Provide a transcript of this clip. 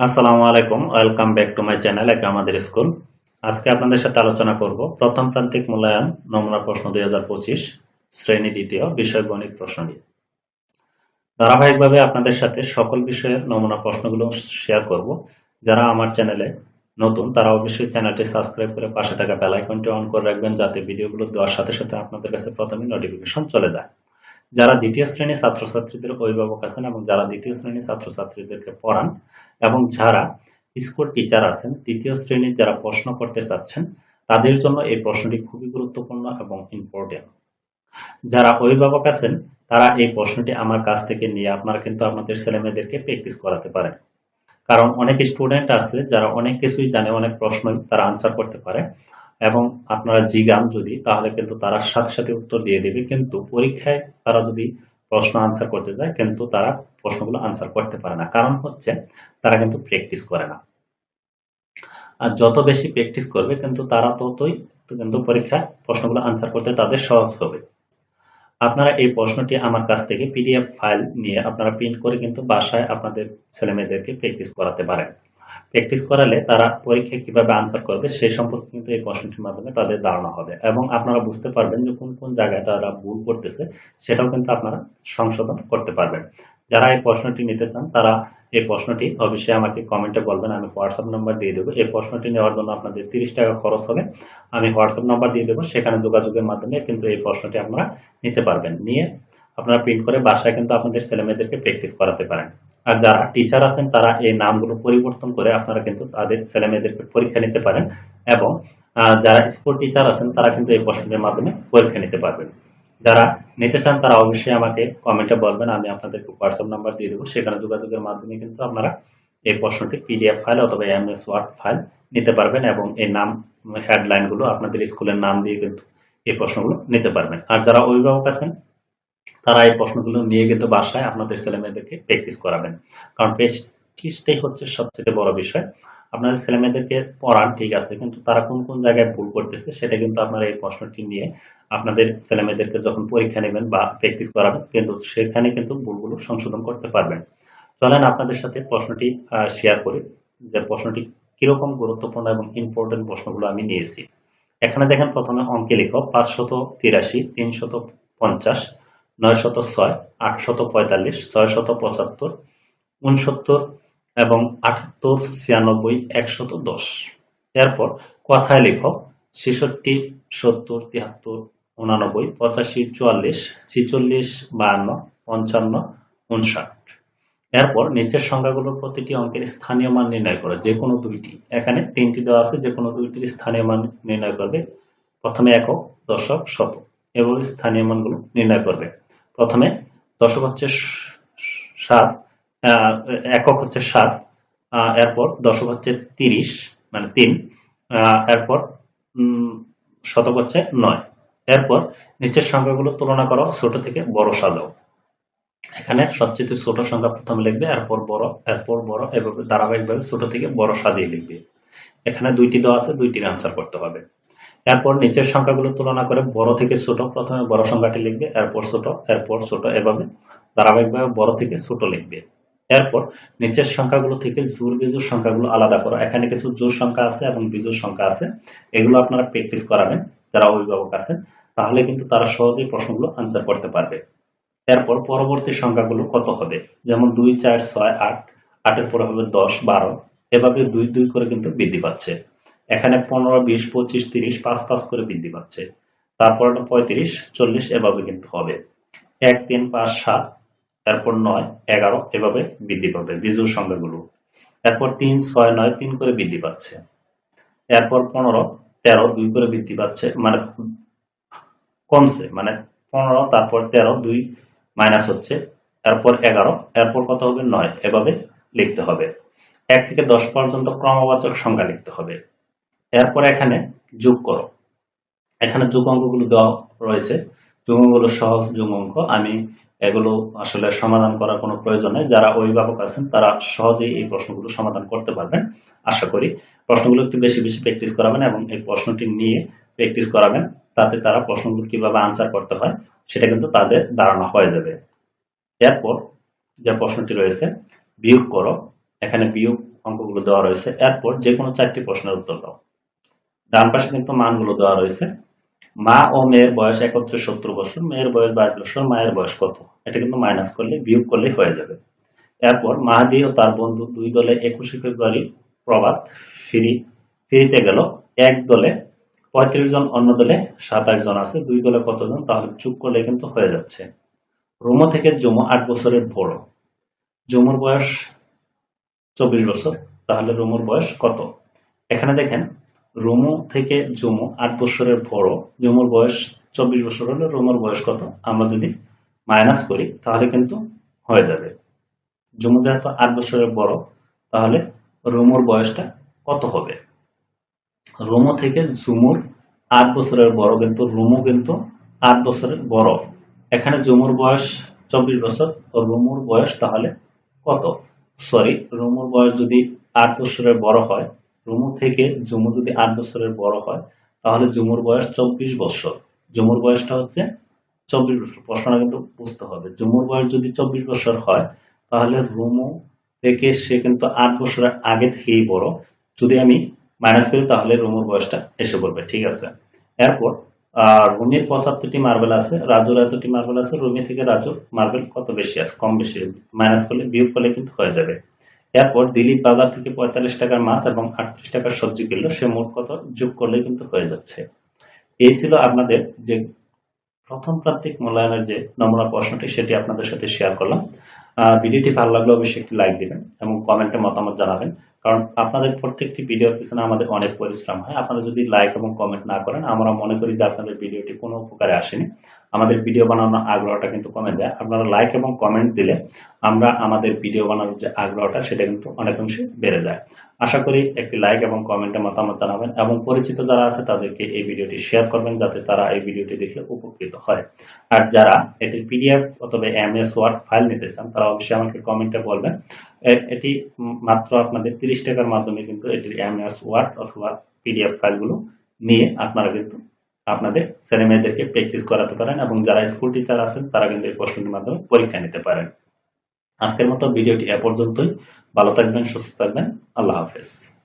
আসসালামু আলাইকুম, welcome back to my channel একে আমাদের স্কুল। আজকে আপনাদের সাথে আলোচনা করব প্রথম প্রান্তিক মূল্যায়ন, নমুনা প্রশ্ন দুই হাজার পঁচিশ, শ্রেণি দ্বিতীয়, বিষয় গণিত প্রশ্ন নিয়ে। ধারাবাহিকভাবে আপনাদের সাথে সকল বিষয়ের নমুনা প্রশ্নগুলো শেয়ার করব। যারা আমার চ্যানেলে নতুন, তারা অবশ্যই চ্যানেলটি সাবস্ক্রাইব করে পাশে থাকা বেল আইকনটি অন করে রাখবেন, যাতে ভিডিওগুলো দেওয়ার সাথে সাথে আপনাদের কাছে প্রথমে নোটিফিকেশন চলে যায়। যারা দ্বিতীয় শ্রেণির ছাত্রছাত্রীদের অভিভাবক আছেন এবং যারা দ্বিতীয় শ্রেণির ছাত্রছাত্রীদেরকে পড়ান এবং যারা স্কুল টিচার আছেন তৃতীয় শ্রেণির যারা প্রশ্ন করতে চাচ্ছেন, তাদের জন্য এই প্রশ্নটি খুবই গুরুত্বপূর্ণ এবং ইম্পর্টেন্ট যারা অভিভাবক আছেন, তারা এই প্রশ্নটি আমার কাছ থেকে নিয়ে আপনারা কিন্তু আপনাদের ছেলেমেয়েদেরকে প্র্যাকটিস করাতে পারেন। কারণ অনেক স্টুডেন্ট আছে যারা অনেক কিছুই জানে, অনেক প্রশ্নই তারা আনসার করতে পারে। এবং আপনারা জিগান যদি, তাহলে কিন্তু তারা সাথে সাথে উত্তর দিয়ে দেবে। কিন্তু পরীক্ষায় তারা যদি প্রশ্ন আনসার করতে যায়, কিন্তু তারা প্রশ্নগুলো আনসার করতে পারে না। কারণ হচ্ছে, তারা কিন্তু প্র্যাকটিস করে না। আর যত বেশি প্র্যাকটিস করবে, কিন্তু তারা ততই কিন্তু পরীক্ষায় প্রশ্নগুলো আনসার করতে তাদের সহজ হবে। আপনারা এই প্রশ্নটি আমার কাছ থেকে পিডিএফ ফাইল নিয়ে আপনারা প্রিন্ট করে কিন্তু বাসায় আপনাদের ছেলে মেয়েদেরকে প্র্যাকটিস করাতে পারেন। প্র্যাকটিস করালে তারা পরীক্ষায় কীভাবে আনসার করবে সেই সম্পর্কে কিন্তু এই প্রশ্নটির মাধ্যমে তাদের ধারণা হবে। এবং আপনারা বুঝতে পারবেন যে কোন কোন জায়গায় তারা ভুল করতেছে, সেটাও কিন্তু আপনারা সংশোধন করতে পারবেন। যারা এই প্রশ্নটি নিতে চান, তারা এই প্রশ্নটি অবশ্যই আমাকে কমেন্টে বলবেন, আমি হোয়াটসঅ্যাপ নাম্বার দিয়ে দেবো। এই প্রশ্নটি নেওয়ার জন্য আপনাদের তিরিশ টাকা খরচ হবে। আমি হোয়াটসঅ্যাপ নাম্বার দিয়ে দেবো, সেখানে যোগাযোগের মাধ্যমে কিন্তু এই প্রশ্নটি আপনারা নিতে পারবেন। নিয়ে আপনারা প্রিন্ট করে বাসায় কিন্তু আপনাদের ছেলেমেয়েদেরকে প্র্যাকটিস করাতে পারেন। আর যারা টিচার আছেন, তারা এই নামগুলো পরিবর্তন করে আপনারা কিন্তু তাদের ছেলে মেয়েদেরকে পরীক্ষা নিতে পারেন এবং যারা স্কুল টিচার আছেন, তারা কিন্তু এই প্রশ্নের মাধ্যমে পরীক্ষা নিতে পারবেন। যারা নিতে চান, তারা অবশ্যই আমাকে কমেন্টে বলবেন, আমি আপনাদেরকে হোয়াটসঅ্যাপ নাম্বার দিয়ে দেবো। সেখানে যোগাযোগের মাধ্যমে কিন্তু আপনারা এই প্রশ্নটি পিডিএফ ফাইল অথবা এম এস ওয়ার্ড ফাইল নিতে পারবেন এবং এই নাম হেডলাইনগুলো আপনাদের স্কুলের নাম দিয়ে কিন্তু এই প্রশ্নগুলো নিতে পারবেন। আর যারা অভিভাবক আছেন তারা এই প্রশ্নগুলো নিয়ে কিন্তু বাসায় আপনাদের ছেলে মেয়েদেরকে প্র্যাকটিস করাবেন। কারণ প্র্যাকটিসটাই হচ্ছে সবচেয়ে বড় বিষয়। আপনাদের ছেলে মেয়েদেরকে পড়ান, ঠিক আছে, কিন্তু তারা কোন কোন জায়গায় ভুল করতেছে সেটা কিন্তু আপনারা এই প্রশ্নটি নিয়ে আপনাদের ছেলে মেয়েদেরকে যখন পরীক্ষা নেবেন বা প্র্যাকটিস করাবেন, কিন্তু সেখানে কিন্তু ভুলগুলো সংশোধন করতে পারবেন। চলেন আপনাদের সাথে প্রশ্নটি শেয়ার করি, যে প্রশ্নটি কীরকম গুরুত্বপূর্ণ এবং ইম্পর্টেন্ট প্রশ্নগুলো আমি নিয়েছি। এখানে দেখেন প্রথমে অঙ্কে লিখো, পাঁচশত তিরাশি, তিনশত পঞ্চাশ নয় শত ছয়, আটশত পঁয়তাল্লিশ ছয় শত পঁচাত্তর উনসত্তর এবং আটাত্তর, ছিয়ানব্বই, একশত দশ। এরপর কথায় লেখক ছেষট্টি, সত্তর, তিয়াত্তর, উনানব্বই, পঁচাশি, চুয়াল্লিশ, ছিচল্লিশ, বাহান্ন, পঞ্চান্ন উনষাট এরপর নিচের সংখ্যাগুলোর প্রতিটি অঙ্কের স্থানীয় মান নির্ণয় করো, যে কোনো দুইটি। এখানে তিনটি দেওয়া আছে, যে কোনো দুইটির স্থানীয় মান নির্ণয় করবে। প্রথমে একক, দশক শত এবং স্থানীয় মানগুলো নির্ণয় করবে। প্রথমে দশক হচ্ছে সাত একক হচ্ছে সাত এরপর দশক হচ্ছে তিরিশ মানে তিন এরপর শতক হচ্ছে নয়। এরপর নিচের সংখ্যাগুলো তুলনা করো, ছোট থেকে বড় সাজাও। এখানে সবচেয়ে ছোট সংখ্যা প্রথমে লিখবে, এরপর বড় এরপর বড়, এভাবে ধারাবাহিকভাবে ছোট থেকে বড় সাজিয়ে লিখবে। এখানে দুইটি দেওয়া আছে, দুইটির আনসার করতে হবে। এরপর নিচের সংখ্যাগুলো তুলনা করে বড় থেকে ছোট, প্রথমে বড় সংখ্যাটি লিখবে, এরপর ছোট এরপর ছোট এভাবে ধারাবাহিকভাবে বড় থেকে ছোট লিখবে। এরপর নিচের সংখ্যাগুলো থেকে জোর বিজুর সংখ্যাগুলো আলাদা করো। এখানে কিছু জোর সংখ্যা আছে এবং বিজুর সংখ্যা আছে। এগুলো আপনারা প্র্যাকটিস করাবেন, যারা অভিভাবক আছে তাহলে কিন্তু তারা সহজেই প্রশ্নগুলো আনসার করতে পারবে। এরপর পরবর্তী সংখ্যাগুলো কত হবে? যেমন দুই, চার, ছয়, আট, আটের পরে হবে দশ, বারো। এভাবে দুই দুই করে কিন্তু বৃদ্ধি পাচ্ছে। এখানে পনেরো, বিশ, পঁচিশ, তিরিশ, পাঁচ পাঁচ করে বৃদ্ধি পাচ্ছে। তারপর পঁয়ত্রিশ, চল্লিশ, এভাবে কিন্তু হবে। এক, তিন, পাঁচ, সাত, তারপর নয়, এগারো, এভাবে বৃদ্ধি পাবে বিজুর সংখ্যাগুলো। এরপর তিন, ছয়, নয়, তিন করে বৃদ্ধি পাচ্ছে। এরপর পনেরো, তেরো, দুই করে বৃদ্ধি পাচ্ছে মানে কমছে মানে পনেরো, তারপর তেরো, দুই মাইনাস হচ্ছে এরপর এগারো, এরপর কত হবে? নয়, এভাবে লিখতে হবে। এক থেকে দশ পর্যন্ত ক্রমবাচক সংখ্যা লিখতে হবে। এরপর এখানে যোগ করো। এখানে যোগ অঙ্কগুলো দেওয়া রয়েছে। যোগ অঙ্কগুলো সহজ যোগ অঙ্ক। আমি এগুলো আসলে সমাধান করার কোনো প্রয়োজন নেই। যারা অভিভাবক আছেন, তারা সহজেই এই প্রশ্নগুলো সমাধান করতে পারবেন। আশা করি প্রশ্নগুলো একটু বেশি বেশি প্র্যাকটিস করাবেন এবং এই প্রশ্নটি নিয়ে প্র্যাকটিস করাবেন। তাতে তারা প্রশ্নগুলো কীভাবে আনসার করতে হয়, সেটা কিন্তু তাদের ধারণা হয়ে যাবে। এরপর যে প্রশ্নটি রয়েছে, বিয়োগ করো। এখানে বিয়োগ অঙ্কগুলো দেওয়া রয়েছে। এরপর যে কোনো চারটি প্রশ্নের উত্তর দাও। ডান পাশে কিন্তু মানগুলো দেওয়া রয়েছে। মা ও মেয়ের বয়স একত্রে সত্তর বছর, মেয়ের বয়স বাইশ বছর, মায়ের বয়স কত? এটা কিন্তু মাইনাস করলে, বিয়োগ করলে হয়ে যাবে। এরপর মাহাদি ও তার বন্ধু দুই দলে একুশে ফেব্রুয়ারি প্রভাত ফিরি ফিরিতে গেল। এক দলে পঁয়ত্রিশ জন, অন্য দলে সাতাশ জন আছে। দুই দলে কতজন তাহলে চুপ করলে কিন্তু হয়ে যাচ্ছে। রুমো থেকে জুমো আট বছরের বড়। জুমুর বয়স চব্বিশ বছর, তাহলে রুমুর বয়স কত? এখানে দেখেন রুমু থেকে জুমু, আট বছরের বড়। জুমুর বয়স চব্বিশ বছর হলে রুমুর বয়স কত? আমরা যদি মাইনাস করি, তাহলে কিন্তু হয়ে যাবে। জুমু যেহেতু আট বছরের বড়, তাহলে রোমোর বয়সটা কত হবে? রোমো থেকে জুমুর আট বছরের বড় কিন্তু, রুমু কিন্তু আট বছরের বড়। এখানে জুমুর বয়স চব্বিশ বছর ও রুমুর বয়স তাহলে কত? সরি রুমুর বয়স যদি আট বছরের বড় হয় রুমু থেকে জুমু যদি আট বছরের বড় হয়, তাহলে জুমুর বয়স চব্বিশ বছর। জুমুর বয়সটা হচ্ছে চব্বিশ বছর। প্রশ্নটা কিন্তু বুঝতে হবে। জুমুর বয়স যদি চব্বিশ বছর হয়, তাহলে রুমু থেকে সে কিন্তু আট বছরের আগে থেকেই বড়। যদি আমি মাইনাস করি, তাহলে রুমুর বয়সটা এসে পড়বে। ঠিক আছে? এরপর রুমির পঁচাত্তরটি মার্বেল আছে। রাজুর এতটি মার্বেল আছে। রুমি থেকে রাজুর মার্বেল কত বেশি আছে? কম বেশি। মাইনাস করলে, বিয়োগ করলে কিন্তু হয়ে যাবে। এরপর দিলীপ বাজার থেকে পঁয়তাল্লিশ টাকার মাছ এবং আটত্রিশ টাকার সবজি কিনলো। সে মোট কত? যোগ করলে কিন্তু হয়ে যাচ্ছে। এই ছিল আপনাদের যে প্রথম প্রান্তিক মূল্যায়নের যে নমুনা প্রশ্নটি, সেটি আপনাদের সাথে শেয়ার করলাম। ভিডিওটি ভালো লাগলে অবশ্যই একটি লাইক দিবেন এবং কমেন্টে মতামত জানাবেন। কারণ আপনাদের প্রত্যেকটি ভিডিওর পিছনে আমাদের অনেক পরিশ্রম হয়। আপনারা যদি লাইক এবং কমেন্ট না করেন, আমরা মনে করি যে আপনাদের ভিডিওটি কোনো উপকারে আসেনি। আমাদের ভিডিও বানানোর আগ্রহটা কিন্তু কমে যায়। আপনারা লাইক এবং কমেন্ট দিলে আমরা আমাদের ভিডিও বানানোর যে আগ্রহটা, সেটা কিন্তু অনেকাংশে বেড়ে যায়। আশা করি একটি লাইক এবং কমেন্টে মতামত জানাবেন এবং পরিচিত যারা আছে, তাদেরকে এই ভিডিওটি শেয়ার করবেন যাতে তারা এই ভিডিওটি দেখে উপকৃত হয়। আর যারা এটির পিডিএফ অথবা এম এস ওয়ার্ড ফাইল নিতে চান, তারা অবশ্যই আমাকে কমেন্টে বলবেন। এটি মাত্র আপনাদের তিরিশ টাকার মাধ্যমে কিন্তু এটির এমএস ওয়ার্ড অথবা পিডিএফ ফাইলগুলো নিয়ে আপনারা কিন্তু আপনাদের ছেলে মেয়েদেরকে প্র্যাকটিস করাতে পারেন এবং যারা স্কুল টিচার আছেন, তারা কিন্তু এই প্রশ্নটির মাধ্যমে পরীক্ষা নিতে পারেন। আজকের মতো ভিডিওটি এ পর্যন্তই। ভালো থাকবেন, সুস্থ থাকবেন। আল্লাহ হাফেজ।